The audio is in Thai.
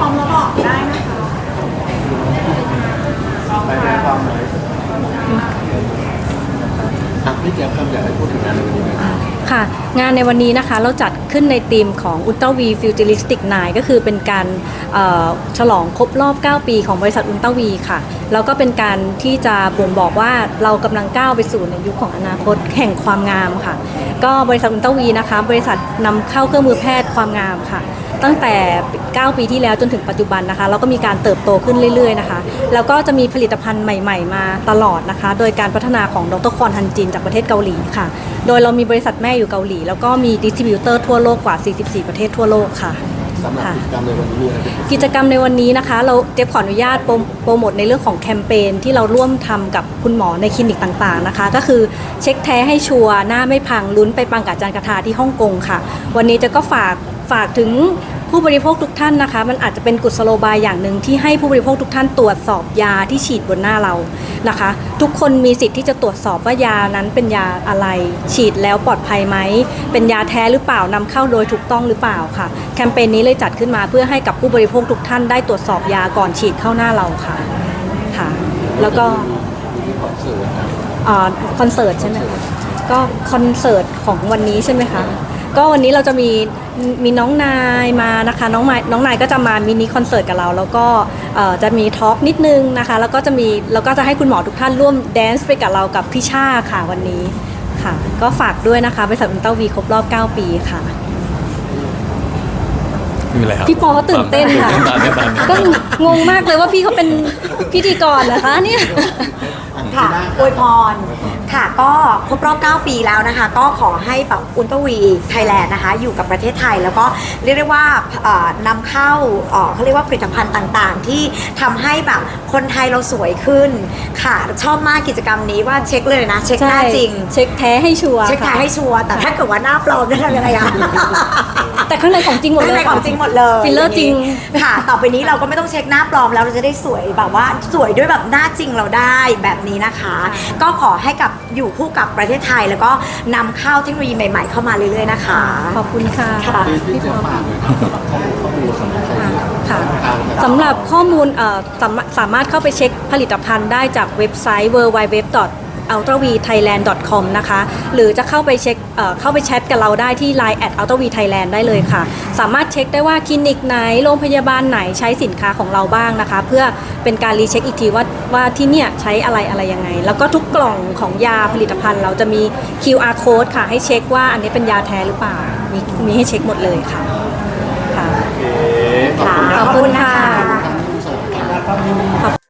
พี่พี่พร้อมแล้วบอกได้นะคะไปแจ้งความหน่อยอะพี่แจ๊คครับอยากให้พูดถึงงานในวันนี้หน่อย ค่ะ งานในวันนี้นะคะเราจัดขึ้นในธีมของ Ultra V Futuristic 9 ก็คือเป็นการฉลองครบรอบ 9 ปีของบริษัท Ultra V ค่ะ แล้วก็เป็นการที่จะบ่งบอกว่าเรากำลังก้าวไปสู่ในยุคของอนาคตแห่งความงามค่ะ ก็บริษัท Ultra V นะคะ บริษัทนำเข้าเครื่องมือแพทย์ความงามค่ะตั้งแต่ 9 ปีที่แล้วจนถึงปัจจุบันนะคะ เราก็มีการเติบโตขึ้นเรื่อยๆนะคะ แล้วก็จะมีผลิตภัณฑ์ใหม่ๆ มาตลอดนะคะ โดยการพัฒนาของดรคอนฮันจินจากประเทศเกาหลีค่ะ โดยเรามีบริษัทแม่อยู่เกาหลี แล้วก็มีดิสติบิวเตอร์ทั่วโลกกว่า 44 ประเทศทั่วโลกค่ะ สำหรับค่ะกิจกรรมในวันนี้มีอะไรเป็นพิเศษกิจกรรมในวันนี้นะคะ เราเจ๊ขออนุญาตโปรโปรโมทในเรื่องของแคมเปญที่เราร่วมทำกับคุณหมอในคลินิกต่างๆนะคะ ก็คือเช็คแท้ให้ชัวร์หน้าไม่พังลุ้นไปปังกับอาจารย์กระทาที่ฮ่องกงค่ะ วันนี้เจะก็ฝากฝากถึง ผู้บริโภคทุกท่านนะคะ มันอาจจะเป็นกุศโลบายอย่างหนึ่งที่ให้ผู้บริโภคทุกท่านตรวจสอบยาที่ฉีดบนหน้าเรานะคะ ทุกคนมีสิทธิ์ที่จะตรวจสอบว่ายานั้นเป็นยาอะไร ฉีดแล้วปลอดภัยไหมเป็นยาแท้หรือเปล่านำเข้าโดยถูกต้องหรือเปล่าค่ะ แคมเปญนี้เลยจัดขึ้นมาเพื่อให้กับผู้บริโภคทุกท่านได้ตรวจสอบยาก่อนฉีดเข้าหน้าเราค่ะค่ะ แล้วก็มีคอนเสิร์ตนะอ่าคอนเสิร์ตใช่ไหมคะก็คอนเสิร์ตของวันนี้ใช่ไหมคะ ก็วันนี้เราจะมีมีน้องนายมานะคะน้องนายน้องนายก็จะมามินิคอนเสิร์ตกับเรา แล้วก็เอ่อจะมีทอล์กนิดนึงนะคะ แล้วก็จะมีแล้วก็จะให้คุณหมอทุกท่านร่วมแดนซ์ไปกับเรากับพี่ชาค่ะวันนี้ค่ะ ก็ฝากด้วยนะคะบริษัทอุลตร้าวีครบรอบ 9 ปีค่ะไม่มีอะไรครับพี่ปอก็ตื่นเต้นค่ะตามเต้นตามก็งงมากเลยว่าพี่เขาเป็นพิธีกรนะคะเนี่ย ค่ะอวยพร ค่ะ ก็ครบรอบ 9 ปีแล้วนะคะ ก็ขอให้แบบอุลตร้าวีไทยแลนด์นะคะ อยู่กับประเทศไทย แล้วก็เรียกได้ว่าเอ่อนำเข้าเอ่อเขาเรียกว่าผลิตภัณฑ์ต่างๆ ที่ทำให้แบบคนไทยเราสวยขึ้น ค่ะ ชอบมากกิจกรรมนี้ว่าเช็คเลยนะ เช็คหน้าจริง เช็คแท้ให้ชัวร์เช็คท้ายค่ะให้ชัวร์ แต่ถ้าเกิดว่าหน้าปลอมได้ทำยังไงอะ แต่ข้างในของจริงหมดเลยข้างในของจริงหมดเลยฟิลเลอร์จริง ค่ะ ต่อไปนี้เราก็ไม่ต้องเช็คหน้าปลอมแล้วเราจะได้สวยแบบว่าสวยด้วยแบบหน้าจริงเราได้แบบนี้นะคะ ก็ขอให้กับอยู่คู่กับประเทศไทย แล้วก็นำเข้าเทคโนโลยีใหม่ๆ เข้ามาเรื่อยๆนะคะ ขอบคุณค่ะค่ะพี่พี่แจ๊คฝากเลยครับสำหรับข้อมูลข้อมูลสำหรับใครที่ค่ะทางนะครับสำหรับข้อมูลเอ่อสามารถสามารถเข้าไปเช็คผลิตภัณฑ์ได้จากเว็บไซต์ www ultrav.thailand.com นะคะ หรือจะเข้าไปเช็คเข้าไปแชทกับเราได้ที่ line at ultrav.thailand ได้เลยค่ะ สามารถเช็คได้ว่าคลินิกไหน โรงพยาบาลไหนใช้สินค้าของเราบ้างนะคะ เพื่อเป็นการรีเช็คอีกทีว่าว่าที่เนี่ยใช้อะไรอะไรยังไง แล้วก็ทุกกล่องของยาผลิตภัณฑ์ เราจะมี QR code ค่ะ ให้เช็คว่าอันนี้เป็นยาแท้หรือเปล่า มีมีให้เช็คหมดเลยค่ะค่ะขอบคุณค่ะขอบคุณค่ะ